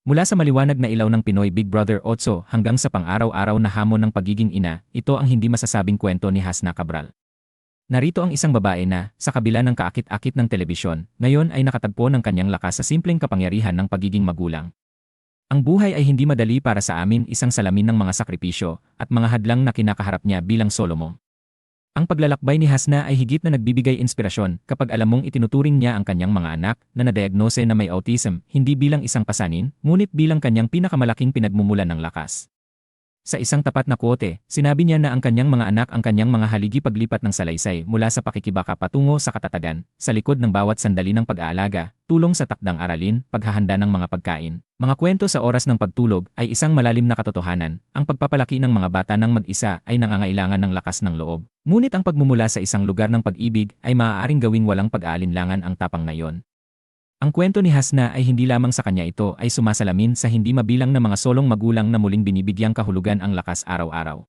Mula sa maliwanag na ilaw ng Pinoy Big Brother 8 hanggang sa pang-araw-araw na hamon ng pagiging ina, ito ang hindi masasabing kwento ni Hasna Cabral. Narito ang isang babae na, sa kabila ng kaakit-akit ng telebisyon, ngayon ay nakatagpo ng kanyang lakas sa simpleng kapangyarihan ng pagiging magulang. Ang buhay ay hindi madali para sa amin isang salamin ng mga sakripisyo at mga hadlang na kinakaharap niya bilang solo mom. Ang paglalakbay ni Hasna ay higit na nagbibigay inspirasyon kapag alam mong itinuturing niya ang kanyang mga anak na nadiagnose na may autism hindi bilang isang pasanin, ngunit bilang kanyang pinakamalaking pinagmumulan ng lakas. Sa isang tapat na quote, sinabi niya na ang kanyang mga anak ang kanyang mga haligi paglipat ng salaysay mula sa pakikibaka patungo sa katatagan, sa likod ng bawat sandali ng pag-aalaga, tulong sa takdang aralin, paghahanda ng mga pagkain. Mga kwento sa oras ng pagtulog ay isang malalim na katotohanan. Ang pagpapalaki ng mga bata ng mag-isa ay nangangailangan ng lakas ng loob. Ngunit ang pagmumula sa isang lugar ng pag-ibig ay maaaring gawing walang pag-aalinlangan ang tapang na yon. Ang kwento ni Hasna ay hindi lamang sa kanya ito ay sumasalamin sa hindi mabilang na mga solong magulang na muling binibigyang kahulugan ang lakas araw-araw.